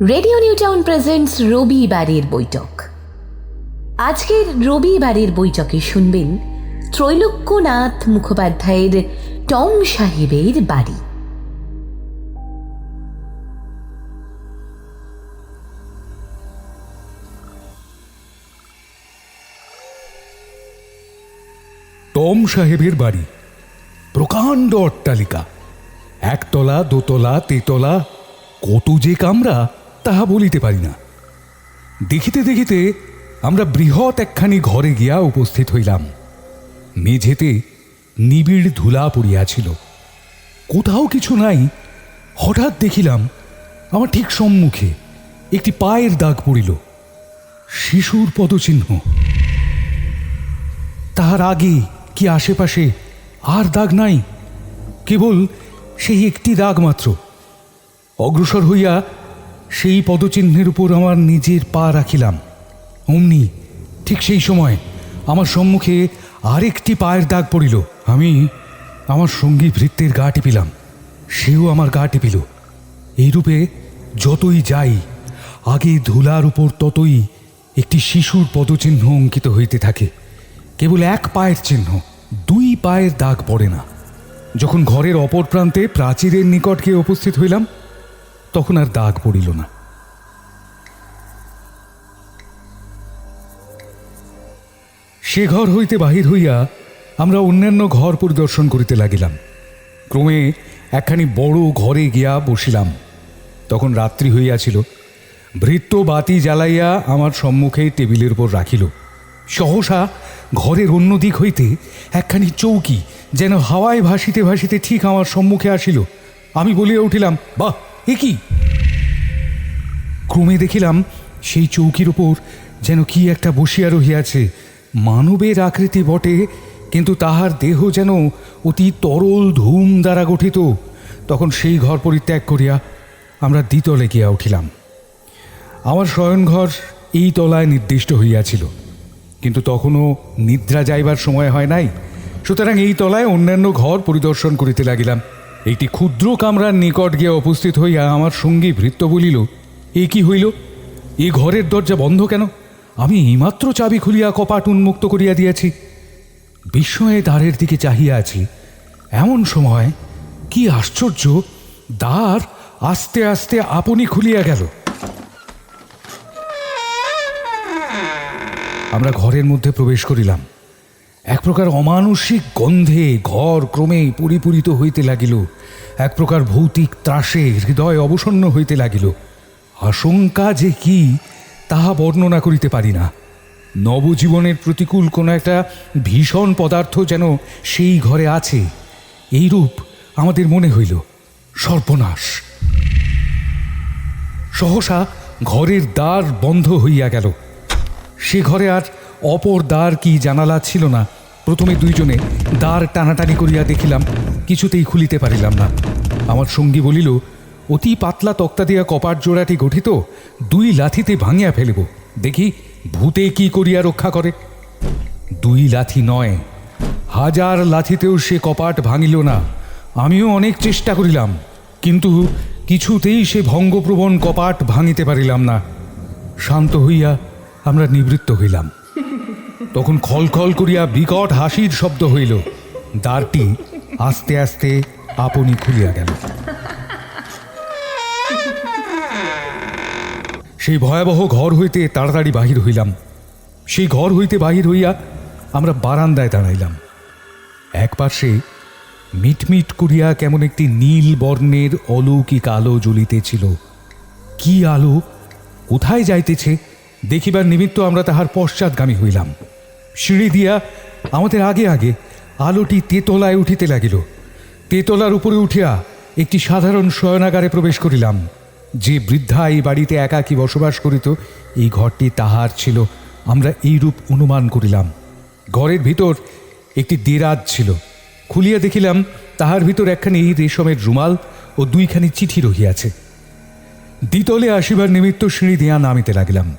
Radio new town presents রবিবারের বৈঠক। আজকের রবিবারের বৈঠকে শুনবেন ত্রৈলোক্যনাথ মুখোপাধ্যায়ের টম সাহেবের বাড়ি। টম সাহেবের বাড়ি। প্রকাণ্ড অট্টালিকা। একতলা, দোতলা, তেতলা কত যে কামরা তাহা বলিতে পারি না। দেখিতে দেখিতে আমরা বৃহৎ একখানি ঘরে গিয়া উপস্থিত হইলাম। মেঝেতে নিবিড় ধুলা পড়িয়াছিল কোথাও কিছু নাই। হঠাৎ দেখিলাম আমার ঠিক সম্মুখে একটি পায়ের দাগ পড়িল। শিশুর পদচিহ্ন। তাহার আগে কি আশেপাশে আর দাগ নাই? কেবল সেই একটি দাগ মাত্র। অগ্রসর হইয়া সেই পদচিহ্নের উপর আমার নিজের পা রাখিলাম। অমনি, ঠিক সেই সময় আমার সম্মুখে আরেকটি পায়ের দাগ পড়িল। আমি আমার সঙ্গী ভৃত্যের গা টিপিলাম। সেও আমার গা টিপিল। এইরূপে যতই যাই, আগে ধুলার উপর ততই একটি শিশুর পদচিহ্ন অঙ্কিত হইতে থাকে। কেবল এক পায়ের চিহ্ন, দুই পায়ের দাগ পড়ে না। যখন ঘরের অপর প্রান্তে প্রাচীরের নিকট গিয়ে উপস্থিত হইলাম তখন আর দাগ পড়িল না। সে ঘর হইতে বাহির হইয়া আমরা অন্যান্য ঘর পরিদর্শন করিতে লাগিলাম। ক্রমে একখানি বড় ঘরে গিয়া বসিলাম। তখন রাত্রি হইয়াছিল। ভৃত্য বাতি জ্বালাইয়া আমার সম্মুখে টেবিলের উপর রাখিল। সহসা ঘরের অন্য দিক হইতে একখানি চৌকি যেন হাওয়ায় ভাসিতে ভাসিতে ঠিক আমার সম্মুখে আসিল। আমি বলিয়া উঠিলাম, বাহ! এ কি? ক্রমে দেখিলাম সেই চৌকির উপর যেন কি একটা বসিয়া রহিয়াছে। মানবের আকৃতি বটে, কিন্তু তাহার দেহ যেন অতি তরল ধূম দ্বারা গঠিত। তখন সেই ঘর পরিত্যাগ করিয়া আমরা দ্বিতলে গিয়া উঠিলাম। আমার শয়নঘর এই তলায় নির্দিষ্ট হইয়াছিল, কিন্তু তখনও নিদ্রা যাইবার সময় হয় নাই। সুতরাং এই তলায় অন্যান্য ঘর পরিদর্শন করিতে লাগিলাম। একটি ক্ষুদ্র কামরার নিকট গিয়া উপস্থিত হইয়া আমার সঙ্গী ভৃত্য বলিল, এ কি হইল? এ ঘরের দরজা বন্ধ কেন? আমি এইমাত্র চাবি খুলিয়া কপাট উন্মুক্ত করিয়া দিয়াছি। বিস্ময়ে দ্বারের দিকে চাহিয়া আছি। এমন সময় কি আশ্চর্য, দ্বার আস্তে আস্তে আপনি খুলিয়া গেল। আমরা ঘরের মধ্যে প্রবেশ করিলাম। এক প্রকার অমানসিক গন্ধে ঘর ক্রমে পরিপূরিত হইতে লাগিল। এক প্রকার ভৌতিক ত্রাসে হৃদয় অবসন্ন হইতে লাগিল। আশঙ্কা যে কি, তাহা বর্ণনা করিতে পারি না। নবজীবনের প্রতিকূল কোনো একটা ভীষণ পদার্থ যেন সেই ঘরে আছে, এইরূপ আমাদের মনে হইল। সর্বনাশ। সহসা ঘরের দ্বার বন্ধ হইয়া গেল। সে ঘরে আর অপর দ্বার কি জানালা ছিল না? প্রথমে দুইজনে দ্বার টানাটানি করিয়া দেখিলাম, কিছুতেই খুলিতে পারিলাম না। আমার সঙ্গী বলিল, অতি পাতলা তক্তা দিয়া কপাট জোড়াটি গঠিত, দুই লাথিতে ভাঙিয়া ফেলিব। দেখি, ভূতে কি করিয়া রক্ষা করে? দুই লাথি নয়, হাজার লাথিতেও সে কপাট ভাঙিল না। আমিও অনেক চেষ্টা করিলাম, কিন্তু কিছুতেই সে ভঙ্গপ্রবণ কপাট ভাঙিতে পারিলাম না। শান্ত হইয়া আমরা নিবৃত্ত হইলাম। তখন খলখল করিয়া বিকট হাসির শব্দ হইল। দ্বারটি আস্তে আস্তে আপনি খুলিয়া গেল। সেই ভয়াবহ ঘর হইতে তাড়াতাড়ি বাহির হইলাম। সেই ঘর হইতে বাহির হইয়া আমরা বারান্দায় দাঁড়াইলাম। এক পাশে মিটমিট করিয়া কেমন একটি নীল বর্ণের অলৌকিক আলো জ্বলিতেছিল কি আলো, কোথায় যাইতেছে, দেখিবার নিমিত্ত আমরা তাহার পশ্চাৎগামী হইলাম। সিঁড়ি দিয়া আমাদের আগে আগে আলোটি তেতলায় উঠিতে লাগিল। তেতলার উপরে উঠিয়া একটি সাধারণ শয়নাগারে প্রবেশ করিলাম। যে বৃদ্ধা এই বাড়িতে একাকী বসবাস করিত, এই ঘরটি তাহার ছিল, আমরা এইরূপ অনুমান করিলাম। ঘরের ভিতর একটি দেরাজ ছিল। খুলিয়া দেখিলাম, তাহার ভিতর একখানি রেশমের রুমাল ও দুইখানি চিঠি রহিয়াছে। দ্বিতলে আসিবার নিমিত্ত সিঁড়ি দিয়া নামিতে লাগিলাম।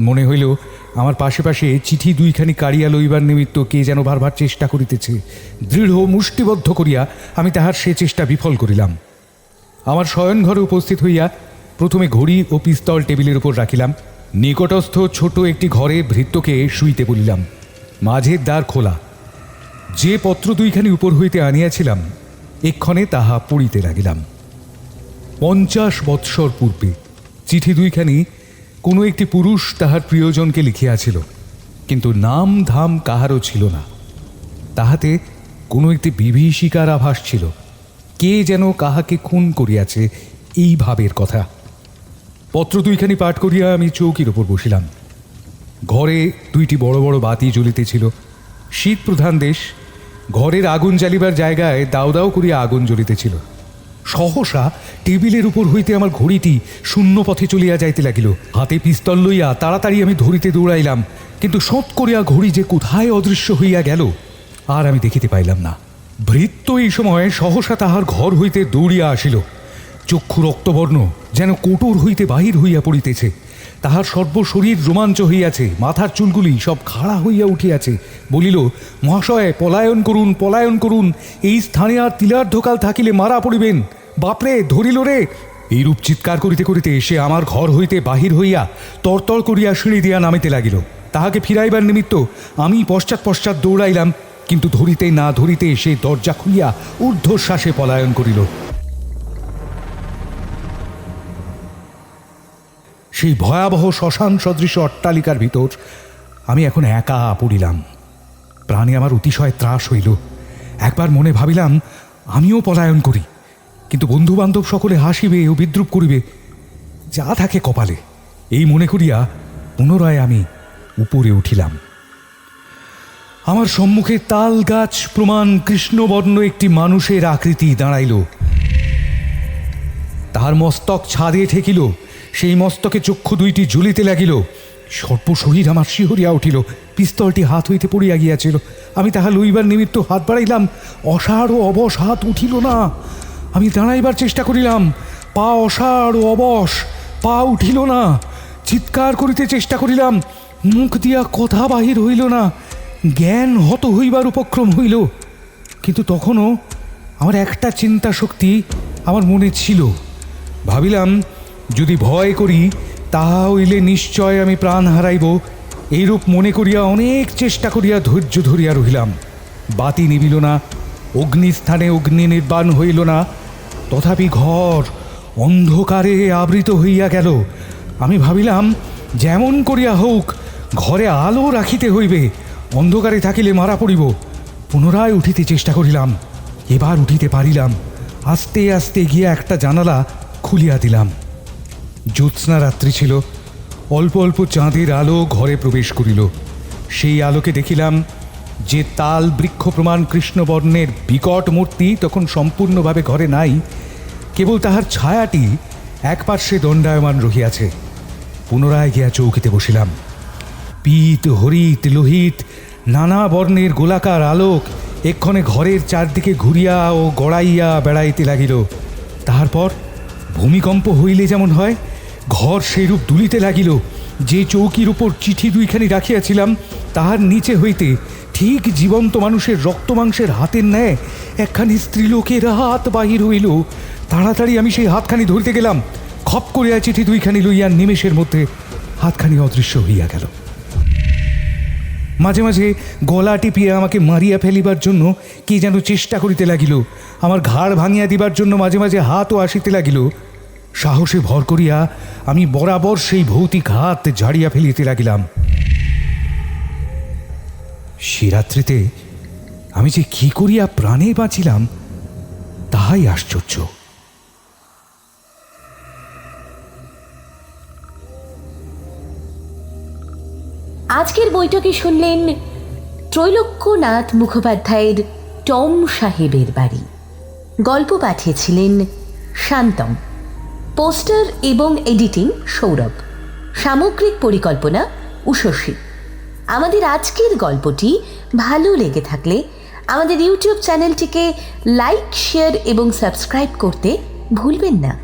মনে হইল আমার পাশে পাশে চিঠি দুইখানি কাড়িয়া লইবার নিমিত্ত কে যেন বারবার চেষ্টা করিতেছে। দৃঢ় মুষ্টিবদ্ধ করিয়া আমি তাহার সে চেষ্টা বিফল করিলাম। আমার শয়ন ঘরে উপস্থিত হইয়া প্রথমে ঘড়ি ও পিস্তল টেবিলের উপর রাখিলাম। নিকটস্থ ছোট একটি ঘরে ভৃত্যকে শুইতে বলিলাম, মাঝের দ্বার খোলা। যে পত্র দুইখানি উপর হইতে আনিয়াছিলাম, এক্ষণে তাহা পড়িতে লাগিলাম। পঞ্চাশ বৎসর পূর্বে চিঠি দুইখানি কোনো একটি পুরুষ তাহার প্রিয়জনকে লিখিয়াছিল, কিন্তু নাম ধাম কাহারও ছিল না। তাহাতে কোনো একটি বিভীষিকার আভাস ছিল, কে যেন কাহাকে খুন করিয়াছে এই ভাবের কথা। পত্র দুইখানি পাঠ করিয়া আমি চৌকির ওপর বসিলাম। ঘরে দুইটি বড় বড় বাতি জ্বলিতেছিল। শীত প্রধান দেশ, ঘরের আগুন জ্বালিবার জায়গায় দাও দাও করিয়া আগুন জ্বলিতেছিল। সহসা টেবিলের উপর হইতে আমার ঘড়িটি শূন্য পথে চলিয়া যাইতে লাগিল। হাতে পিস্তল লইয়া তাড়াতাড়ি আমি ধরিতে দৌড়াইলাম, কিন্তু সৎ করিয়া ঘড়ি যে কোথায় অদৃশ্য হইয়া গেল, আর আমি দেখিতে পাইলাম না। ভৃত্য এই সময় সহসা তাহার ঘর হইতে দৌড়িয়া আসিল। চক্ষু রক্তবর্ণ যেন কোটর হইতে বাহির হইয়া পড়িতেছে। তাহার সর্বশরীর রোমাঞ্চ হইয়াছে, মাথার চুলগুলি সব খাড়া হইয়া উঠিয়াছে। বলিল, মহাশয়, পলায়ন করুন পলায়ন করুন, এই স্থানে আর তিলার্ধকাল থাকিলে মারা পড়িবেন। বাপরে, ধরিল রে। এইরূপ চিৎকার করিতে করিতে সে আমার ঘর হইতে বাহির হইয়া তরতর করিয়া সিঁড়ি দিয়া নামিতে লাগিল। তাহাকে ফিরাইবার নিমিত্ত আমি পশ্চাৎ পশ্চাৎ দৌড়াইলাম, কিন্তু ধরিতে না ধরিতে সে দরজা খুলিয়া ঊর্ধ্বশ্বাসে পলায়ন করিল। সেই ভয়াবহ শ্মশান সদৃশ অট্টালিকার ভিতর আমি এখন একা পড়িলাম। প্রাণে আমার অতিশয় ত্রাস হইল। একবার মনে ভাবিলাম, আমিও পলায়ন করি, কিন্তু বন্ধু বান্ধব সকলে হাসিবে ও বিদ্রুপ করিবে। যা থাকে কপালে, এই মনে করিয়া পুনরায় আমি উপরে উঠিলাম। আমার সম্মুখে তাল গাছ প্রমাণ কৃষ্ণবর্ণ একটি মানুষের আকৃতি দাঁড়াইল। তাহার মস্তক ছাদে ঠেকিল। সেই মস্তকে চক্ষু দুইটি ঝুলিতে লাগিল। সর্বশরীর আমার শিহরিয়া উঠিল। পিস্তলটি হাত হইতে পড়িয়া গিয়াছিল। আমি তাহা লইবার নিমিত্ত হাত বাড়াইলাম। অসাড় ও অবশ হাত উঠিল না। আমি দাঁড়াইবার চেষ্টা করিলাম। পা অসাড় ও অবশ, পা উঠিল না। চিৎকার করিতে চেষ্টা করিলাম। মুখ দিয়া কথা বাহির হইল না। জ্ঞান হত হইবার উপক্রম হইল। কিন্তু তখনও আমার একটা চিন্তা শক্তি আমার মনে ছিল। ভাবিলাম, যদি ভয় করি, তাহা হইলে নিশ্চয় আমি প্রাণ হারাইব। এইরূপ মনে করিয়া অনেক চেষ্টা করিয়া ধৈর্য ধরিয়া রহিলাম। বাতি নিবিল না, অগ্নিস্থানে অগ্নি নির্বাণ হইল না। তথাপি ঘর অন্ধকারে আবৃত হইয়া গেল। আমি ভাবিলাম, যেমন করিয়া হোক ঘরে আলো রাখিতে হইবে, অন্ধকারে থাকিলে মারা পড়িব। পুনরায় উঠিতে চেষ্টা করিলাম, এবার উঠিতে পারিলাম। আস্তে আস্তে গিয়া একটা জানালা খুলিয়া দিলাম। জ্যোৎস্না রাত্রি ছিল। অল্প অল্প চাঁদের আলো ঘরে প্রবেশ করিল। সেই আলোকে দেখিলাম যে তাল বৃক্ষ প্রমাণ কৃষ্ণবর্ণের বিকট মূর্তি তখন সম্পূর্ণভাবে ঘরে নাই। কেবল তাহার ছায়াটি এক পার্শ্বে দণ্ডায়মান রহিয়াছে। পুনরায় গিয়া চৌকিতে বসিলাম। পিত, হরিত, লোহিত, নানা বর্ণের গোলাকার আলোক এক্ষণে ঘরের চারদিকে ঘুরিয়া ও গড়াইয়া বেড়াইতে লাগিল। তাহার ভূমিকম্প হইলে যেমন হয়, ঘর সেইরূপ দুলিতে লাগিল। যে চৌকির উপর চিঠি দুইখানি রাখিয়াছিলাম, তাহার নিচে হইতে ঠিক জীবন্ত মানুষের রক্ত মাংসের হাতের ন্যায় একখানি স্ত্রীলোকের হাত বাহির হইল। তাড়াতাড়ি আমি সেই হাতখানি ধরিতে গেলাম। খপ করিয়া চিঠি দুইখানি লইয়া নিমেষের মধ্যে হাতখানি অদৃশ্য হইয়া গেল। মাঝে মাঝে গলা টিপিয়ে আমাকে মারিয়া ফেলিবার জন্য কি যেন চেষ্টা করিতে লাগিল। আমার ঘাড় ভাঙিয়া দিবার জন্য মাঝে মাঝে হাতও আসিতে লাগিল। সাহসে ভর করিয়া আমি বরাবর সেই ভৌতিক হাত ঝাড়িয়া ফেলিতে লাগিলাম। সে রাত্রিতে আমি যে কি করিয়া প্রাণে বাঁচিলাম, তাহাই আশ্চর্য। আজকের বৈঠকে শুনলেন ত্রৈলোক্যনাথ মুখোপাধ্যায়ের টম সাহেবের বাড়ি। গল্প পাঠিয়েছিলেন শান্তম। পোস্টার এবং এডিটিং সৌরভ। সামগ্রিক পরিকল্পনা উষসী আমাদের আজকের গল্পটি ভালো লেগে থাকলে আমাদের ইউটিউব চ্যানেলটিকে লাইক, শেয়ার এবং সাবস্ক্রাইব করতে ভুলবেন না।